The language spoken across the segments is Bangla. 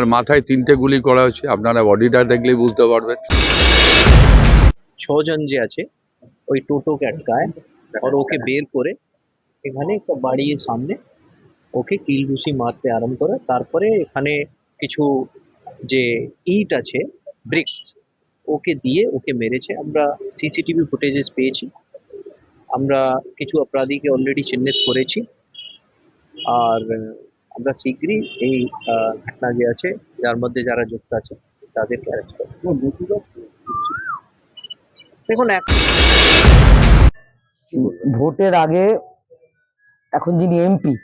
তার মাথায় তিনটে গুলি করা হয়েছে। আপনারা বডিটা দেখলেই বুঝতে পারবেন। ছজন যে আছে, ওই টোটোকে আটকায় আর ওকে বের করে এখানে একটা বাড়ির সামনে ওকে কিলঘুষি মারতে আরম্ভ করে। তারপরে এখানে কিছু যে ইট আছে ব্রিক্স ওকে দিয়ে ওকে মেরেছে। আমরা সিসিটিভি ফুটেজেস পেয়েছি। আমরা কিছু অপরাধীকে অলরেডি চিহ্নিত করেছি। আর আমরা শীঘ্রই এই ঘটনা যে আছে যার মধ্যে যারা যুক্ত আছে তাদেরকে অ্যারেস্ট করব। দেখুন এক ভোটের আগে এখন যিনি এমপি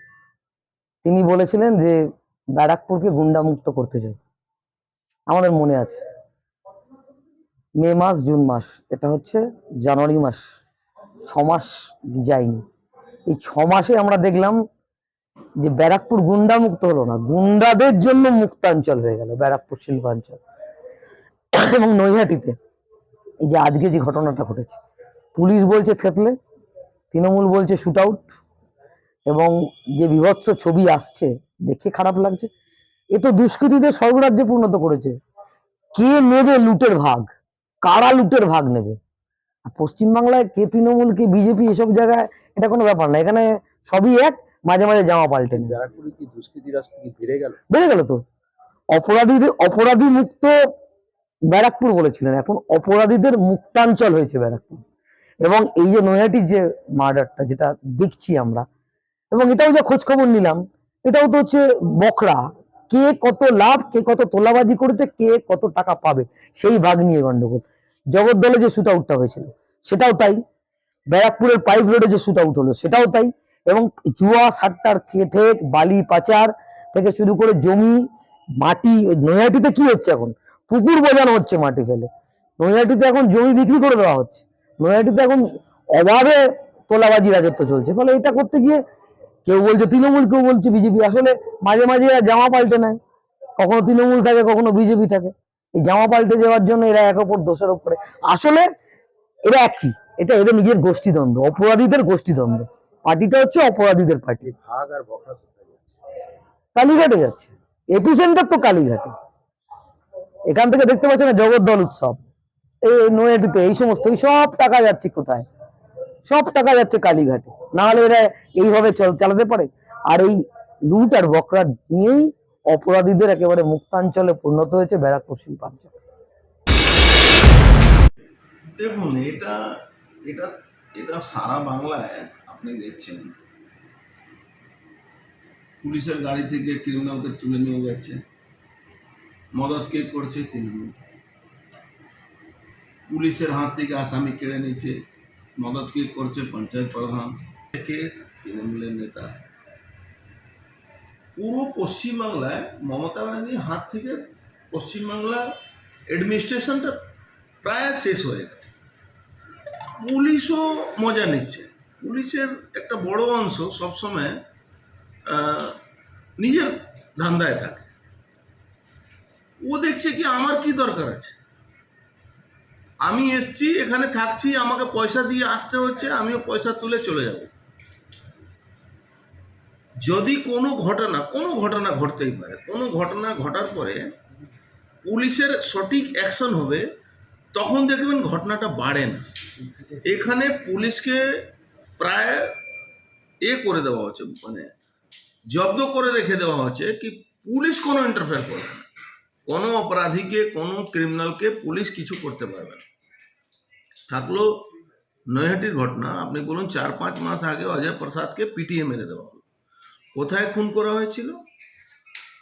তিনি বলেছিলেন যে ব্যারাকপুরকে গুন্ডামুক্ত করতে চাই। আমাদের মনে আছে। মে মাস জুন মাস এটা হচ্ছে জানুয়ারি মাস ছ মাস যায়নি। এই ছ মাসে আমরা দেখলাম যে ব্যারাকপুর গুন্ডামুক্ত হলো না, গুন্ডাদের জন্য মুক্তাঞ্চল হয়ে গেল, ব্যারাকপুর শিল্পাঞ্চল। এবং নৈহাটিতে এই যে আজকে যে ঘটনাটা ঘটেছে, পুলিশ বলছে থেতলে, তৃণমূল বলছে শুট আউট এবং যে বিভৎস ছবি আসছে, দেখে খারাপ লাগছে। এ তো দুষ্কৃতীদের স্বর্গরাজ্যে পরিণত করেছে। কে নেবে লুটের ভাগ? কারা লুটের ভাগ নেবে? পশ্চিমবাংলায় কে তৃণমূল, কে বিজেপি, এসব জায়গায় এটা কোনো ব্যাপার না। এখানে সবই এক মাঝে মাঝে জামা পাল্টে নেয়। ব্যারাকপুরে কি দুষ্কৃতী রাষ্ট্র বেড়ে গেল। বেড়ে গেল তো? অপরাধীদের অপরাধী মুক্ত ব্যারাকপুর বলেছিলেন। এখন অপরাধীদের মুক্তাঞ্চল হয়েছে ব্যারাকপুর। এবং এই যে নৈহাটির যে মার্ডারটা যেটা দেখছি আমরা এবং এটাও যে খোঁজ খবর নিলাম এটাও তো হচ্ছে বকরা। কে কত লাভ কে কত তোলাবাজি করেছে কে কত টাকা পাবে সেই ভাগ নিয়ে গন্ডগোল। জগদ্দলে যে শুট আউটটা হয়েছিল সেটাও তাই। ব্যারাকপুরের পাইপ রোডে যে শুট আউট হলো সেটাও তাই। এবং জুয়া সাট্টার খেটে বালি পাচার থেকে শুরু করে জমি, মাটি, নৈহাটিতে কি হচ্ছে এখন? পুকুর বোঝানো হচ্ছে মাটি ফেলে। নৈহাটিতে এখন জমি বিক্রি করে দেওয়া হচ্ছে। নৈহাটিতে এখন অভাবে তোলাবাজি রাজত্ব চলছে। ফলে এটা করতে গিয়ে কেউ বলছে তৃণমূল, কেউ বলছে বিজেপি। আসলে মাঝে মাঝে এরা জামা পাল্টে নেয়। কখনো তৃণমূল থাকে, কখনো বিজেপি থাকে। এই জামা পাল্টে যাওয়ার জন্য এরা এক অপর দোষারোপ করে। আসলে এরা একই। এটা এদের নিজের গোষ্ঠীদ্বন্দ্ব, অপরাধীদের গোষ্ঠীদ্বন্দ্ব। পার্টিটা হচ্ছে অপরাধীদের পার্টি? কালীঘাটে যাচ্ছে। এপিসেন্টার তো কালীঘাটে। এখান থেকে দেখতে পাচ্ছেন না জগদ্দল উৎসব। এই নৈহাটিতে এই সমস্ত এই সব টাকা যাচ্ছে কোথায়? সব টাকা যাচ্ছে কালীঘাটে। না হলে এরা এইভাবে চল- চালাতে পারে? আর এই লুট আর বকরা নিয়েই অপরাধীদের একেবারে মুক্তাঞ্চলে পরিণত হয়েছে ব্যারাকপুর শিল্পাঞ্চল। দেখুন এটা এটা এটা সারা বাংলায় দেখছেন। পুলিশের গাড়ি থেকে ক্রিমিনালকে তুলে নিয়ে যাচ্ছে। মদত কে করছে তৃণমূল? পুলিশের হাত থেকে আসামি কেড়ে নিচ্ছে মদত কে করছে পঞ্চায়েত প্রধান? কে? তৃণমূলের নেতা। পুরো পশ্চিমবাংলায় মমতা ব্যানার্জির হাত থেকে পশ্চিমবাংলার অ্যাডমিনিস্ট্রেশনটা প্রায় শেষ হয়ে গেছে। পুলিশও মজা নিচ্ছে। পুলিশের একটা বড় অংশ সবসময় নিজের ধান্দায় থাকে। ও দেখছে কি আমার কি দরকার আছে? আমি এসছি, এখানে থাকছি, আমাকে পয়সা দিয়ে আসতে হচ্ছে, আমিও পয়সা তুলে চলে যাব। যদি কোনো ঘটনা কোনো ঘটনা ঘটতেই পারে, কোনো ঘটনা ঘটার পরে পুলিশের সঠিক অ্যাকশন হবে, তখন দেখবেন ঘটনাটা বাড়ে না। এখানে পুলিশকে প্রায় এ করে দেওয়া হচ্ছে মানে জব্দ করে রেখে দেওয়া হচ্ছে কি পুলিশ কোনো ইন্টারফেয়ার করবে না। কোনো অপরাধীকে, কোনো ক্রিমিনালকে পুলিশ কিছু করতে পারবে না। থাকল নৈহাটির ঘটনা, আপনি বলুন চার পাঁচ মাস আগে অজয় প্রসাদকে পিটিয়ে মেরে দেওয়া হলো। কোথায় খুন করা হয়েছিল?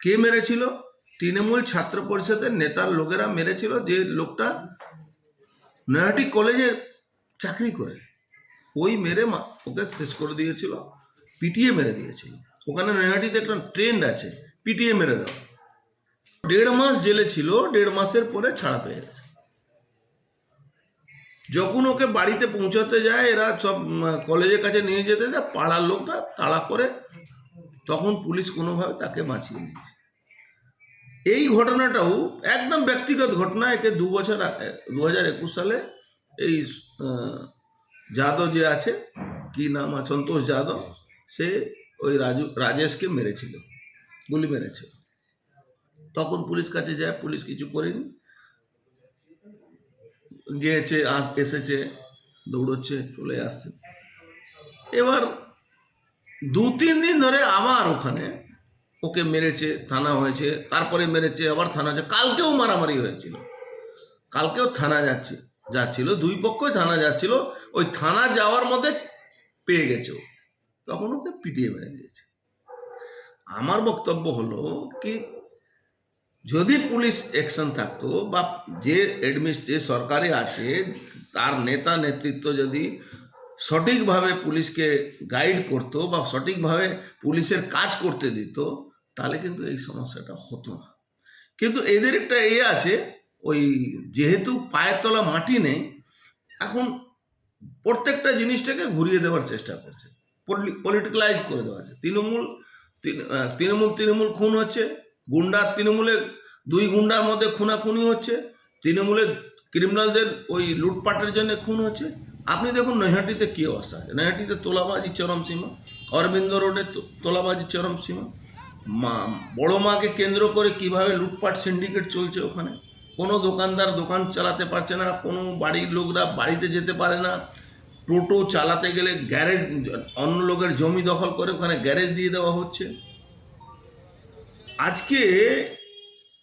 কে মেরেছিল? তৃণমূল ছাত্র পরিষদের নেতার লোকেরা মেরেছিল যে লোকটা নয়াটি কলেজে চাকরি করে। ওই মেরে ওকে শেষ করে দিয়েছিল, পিটিয়ে মেরে দিয়েছিল। ওখানে নয়াটিতে একটা ট্রেন্ড আছে, পিটিয়ে মেরে দেওয়া দেড় মাস জেলে ছিল, দেড় মাসের পরে ছাড়া পেয়ে গেছে। যখন ওকে বাড়িতে পৌঁছাতে যায়, এরা সব কলেজের কাছে নিয়ে যেতে দেয় পাড়ার লোকটা তাড়া করে, তখন পুলিশ কোনোভাবে তাকে বাঁচিয়ে নিয়েছে। এই ঘটনাটাও একদম ব্যক্তিগত ঘটনা, একে দু বছর দু হাজার একুশ সালে এই যাদব যে আছে, কি নাম সন্তোষ যাদব। সে ওই রাজু, রাজেশকে মেরেছিল, গুলি মেরেছিল। তখন পুলিশ কাছে যায়, পুলিশ কিছু করেনি। গিয়েছে এসেছে, দৌড়চ্ছে, চলে আসছে। এবার দু, তিন দিন ধরে আবার ওখানে ওকে মেরেছে, থানা হয়েছে, তারপরে মেরেছে, আবার থানা হয়েছে। কালকেও মারামারি হয়েছিল। কালকেও থানা যাচ্ছে। যাচ্ছিল, দুই পক্ষই থানা যাচ্ছিল, ওই থানা যাওয়ার মধ্যে পেয়ে গেছে। তখন ওকে পিটিয়ে মেরে দিয়েছে আমার বক্তব্য হলো কি, যদি পুলিশ অ্যাকশন থাকতো বা যে অ্যাডমিনিস যে সরকারে আছে, তার নেতা নেতৃত্ব যদি সঠিকভাবে পুলিশকে গাইড করতো বা সঠিকভাবে পুলিশের কাজ করতে দিত, তাহলে কিন্তু এই সমস্যাটা হতো না কিন্তু এদের একটা এ আছে ওই যেহেতু পায়ের তলা মাটি নেই, এখন প্রত্যেকটা জিনিসটাকে ঘুরিয়ে দেওয়ার চেষ্টা করছে। পলিটিক্যালাইজ করে দেওয়া হচ্ছে তৃণমূল তৃণমূল তৃণমূল খুন হচ্ছে, গুন্ডা তৃণমূলের দুই গুন্ডার মধ্যে খুনাখুনি হচ্ছে, তৃণমূলের ক্রিমিনালদের ওই লুটপাটের জন্য খুন হচ্ছে। আপনি দেখুন নৈহাটিতে কী অবস্থা নৈহাটিতে তোলাবাজি চরম সীমা, অরবিন্দ রোডে তোলাবাজি চরম সীমা। মা, বড় মাকে কেন্দ্র করে কীভাবে লুটপাট সিন্ডিকেট চলছে ওখানে? কোনো দোকানদার দোকান চালাতে পারছে না কোনো বাড়ির লোকরা বাড়িতে যেতে পারে না। টোটো চালাতে গেলে গ্যারেজ অন্য লোকের জমি দখল করে ওখানে গ্যারেজ দিয়ে দেওয়া হচ্ছে। আজকে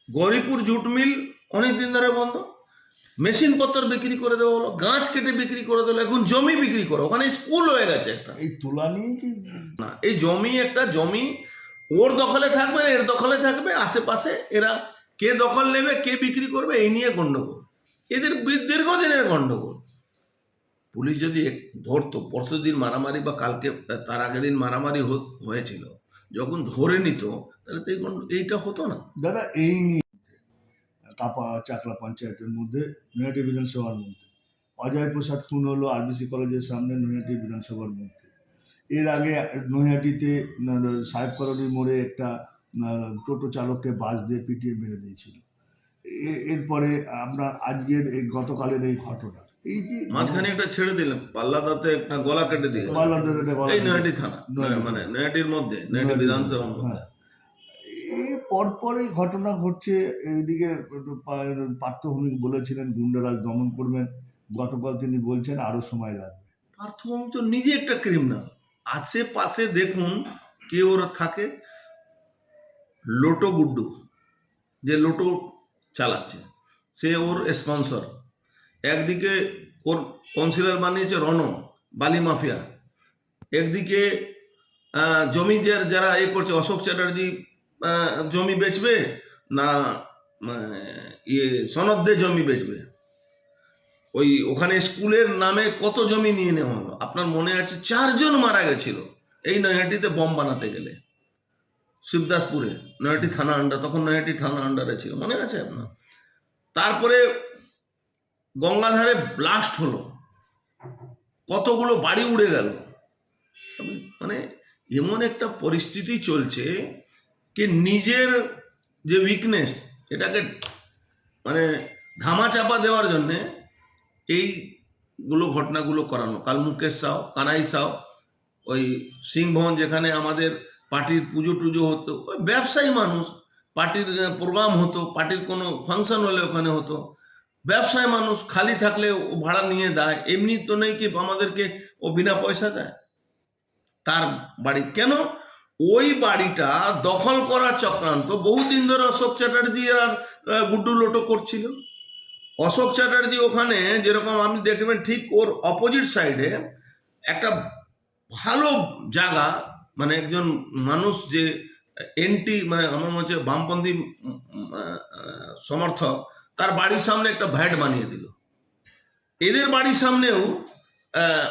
গৌরীপুর জুট মিল অনেক দিন ধরে বন্ধ। মেশিন পত্র বিক্রি করে দেওয়া হলো গাছ কেটে বিক্রি করে দিলো এখন জমি বিক্রি করো ওখানে স্কুল হয়ে গেছে একটা। এই তোলা নিয়ে কি? না এই জমি একটা জমি ওর দখলে থাকবে এর দখলে থাকবে আশেপাশে এরা কে দখল নেবে, কে বিক্রি করবে, এই নিয়ে গণ্ডগোল এদের দীর্ঘদিনের গণ্ডগোল পুলিশ যদি ধরতো, পরশু দিন মারামারি বা কালকে তার আগের দিন মারামারি হয়েছিল, যখন ধরে নিত, তাহলে তো এইটা হতো না। দাদা, এই নিয়ে কাপা চাকলা পঞ্চায়েতের মধ্যে, নৈহাটি বিধানসভার মধ্যে, অজয় প্রসাদ খুন হলো আরবিসি কলেজের সামনে নৈহাটি বিধানসভার মধ্যে। এর আগে নৈহাটিতে সাহেব কলোনির মোড়ে একটা টোটো চালককে বাস দিয়ে পিটিয়ে মেরে দিয়েছিল। এরপরে আপনার আজকের এই গতকালের এই ঘটনা। এই যে মাঝখানে একটা ছেড়ে দিলাম পাল্লাদাতে একটা গলা কেটে বাল্লাদের একটা গলা- এই নয়াটি থানা মানে নয়াটির মধ্যে নয়াটি মধ্যে। হ্যাঁ। এই পরপরই ঘটনা ঘটছে এইদিকে পা- পার্থভূমিক বলেছিলেন গুন্ডারাজ দমন করবেন। গতকাল তিনি বলছেন আরও সময় লাগবে। পার্থভূমি তো নিজে একটা ক্রিমিনাল আশেপাশে দেখুন কে ওরা থাকে। লোটো গুড্ডু, যে লোটো চালাচ্ছে, সে ওর স্পন্সর একদিকে ওর কাউন্সিলর বানিয়েছে রণ বালি মাফিয়া। একদিকে জমি যার- এ করছে, অশোক চ্যাটার্জি জমি বেচবে না ইয়ে সনদ দিয়ে জমি বেচবে? ওই ওখানে স্কুলের নামে কত জমি নিয়ে নেওয়া হলো? আপনার মনে আছে চারজন মারা গেছিল এই নৈহাটিতে বম বানাতে গেলে। শিবদাসপুরে নৈহাটি থানা আন্ডার তখন নৈহাটি থানা আন্ডারে ছিল, মনে আছে আপনার? তারপরে গঙ্গাধারে ব্লাস্ট হলো, কতগুলো বাড়ি উড়ে গেল। মানে এমন একটা পরিস্থিতি চলছে কি নিজের যে উইকনেস এটাকে মানে ধামাচাপা দেওয়ার জন্যে এইগুলো ঘটনাগুলো করানো। কাল মুকেশ সাও কানাই সাও ওই সিংভবন যেখানে আমাদের পার্টির পুজো টুজো হতো, ওই ব্যবসায়ী মানুষ, পার্টির প্রোগ্রাম হতো, পার্টির কোনো ফাংশন হলে ওখানে হতো। ব্যবসায় মানুষ খালি থাকলে ও ভাড়া নিয়ে দেয়, এমনি তো নেই কি আমাদেরকে ও বিনা পয়সা দেয়? তার বাড়ি, কেন? ওই বাড়িটা দখল করার চক্রান্ত বহুদিন ধরে অশোক চ্যাটার্জি আর গুড্ডু লোটো করছিল। অশোক চ্যাটার্জি ওখানে যেরকম আপনি দেখবেন, ঠিক ওর অপোজিট সাইডে একটা ভালো জায়গা মানে একজন মানুষ যে এনটি মানে আমার মনে হচ্ছে বামপন্থী সমর্থক তার বাড়ির সামনে একটা ভ্যাট বানিয়ে দিল। এদের বাড়ির সামনেও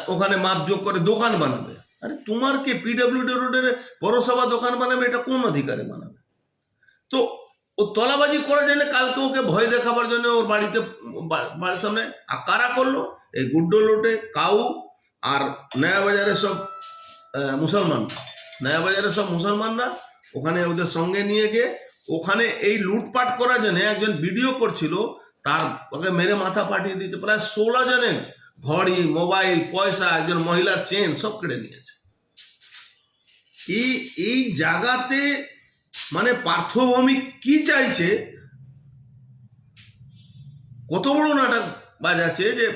ওখানে মাপযোগ করে দোকান বানাবে। আরে তোমার কে পিডব্লিউডি রোডের পৌরসভা দোকান বানাবে এটা কোন অধিকারে বানাবে? তো ও তলাবাজি করার জন্য কালকে ওকে ভয় দেখাবার জন্য ওর বাড়িতে বাড়ির সামনে কারা করল এই গুড্ডো লোটে কাউ আর নয়াবাজারের সব আহ, মুসলমান। নয়াবাজারের সব মুসলমানরা ওখানে ওদের সঙ্গে নিয়ে গিয়ে ওখানে এই লুটপাট করার জন্য একজন ভিডিও করছিল, তার ওকে মেরে মাথা পাঠিয়ে দিয়েছে। প্রায় ষোলো জনের ঘড়ি, মোবাইল, পয়সা, একজন মহিলার চেন সব কেড়ে নিয়েছে। এই এই জায়গাতে মানে পার্থভৌমিক কি চাইছে? কত বড় নাটক বাজাচ্ছে যে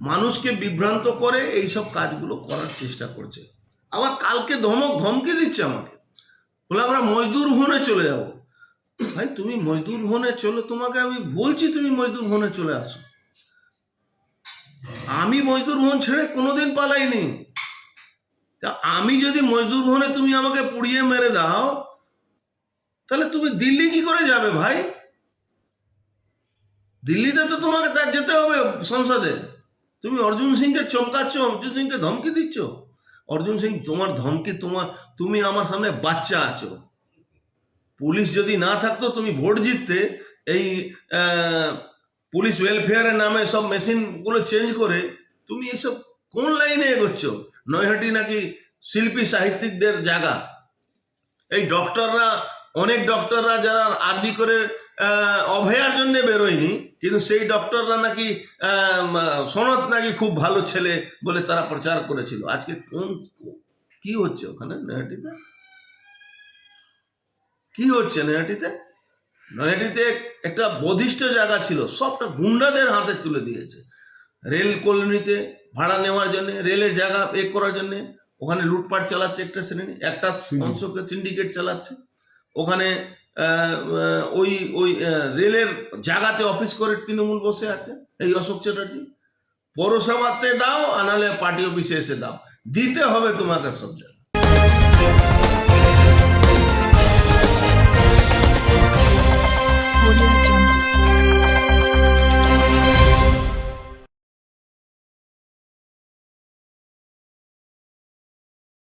মানুষকে বিভ্রান্ত করে এইসব কাজগুলো করার চেষ্টা করছে। আবার কালকে ধমক, ধমকে দিচ্ছে আমাকে। বলে, আমরা মজদুর হনে চলে যাব। ভাই, তুমি মজদুর হনে চলে, তোমাকে আমি বলছি তুমি মজদুর হনে চলে আসো। আমি মজদুর হন ছেড়ে কোনোদিন পালাইনি। আমি যদি মজদুর হনে তুমি আমাকে পুড়িয়ে মেরে দাও, তাহলে তুমি দিল্লি কি করে যাবে ভাই? দিল্লিতে তো তোমাকে তার যেতে হবে সংসদে। তুমি অর্জুন সিংকে চমকাচ্ছ, অর্জুন সিংকে ধমকি দিচ্ছ। অর্জুন সিং, তোমার ধমকি তোমার তুমি আমার সামনে বাচ্চা আছো। পুলিশ যদি না থাকতো, তুমি ভোট জিততে এই পুলিশ ওয়েলফেয়ারের নামে সব মেশিনগুলো চেঞ্জ করে তুমি এসব কোন লাইনে এগোচ্ছ? নৈহাটি নাকি শিল্পী সাহিত্যিকদের জায়গা? এই ডক্টররা অনেক ডক্টররা যারা আরজি করে অভয়ার জন্য বেরোয়নি কিন্তু সেই ডক্টররা নাকি সনদ নাকি খুব ভালো ছেলে বলে তারা প্রচার করেছিল। আজকে কোন কি হচ্ছে ওখানে নৈহাটিতে? কি হচ্ছে নৈহাটিতে? নৈহাটিতে একটা বধিষ্ঠ জায়গা ছিল সবটা গুন্ডাদের হাতে তুলে দিয়েছে। রেল কলোনিতে ভাড়া নেওয়ার জন্য রেলের জায়গা এ করার জন্য ওখানে লুটপাট চালাচ্ছে একটা শ্রেণি একটা অংশকে সিন্ডিকেট চালাচ্ছে। ওখানে ওই ওই রেলের জায়গাতে অফিস করে তৃণমূল বসে আছে, এই অশোক চ্যাটার্জি। পৌরসভাতে দাও আনালে পার্টি অফিসে এসে দাও। দিতে হবে তোমাকে সব জায়গায়।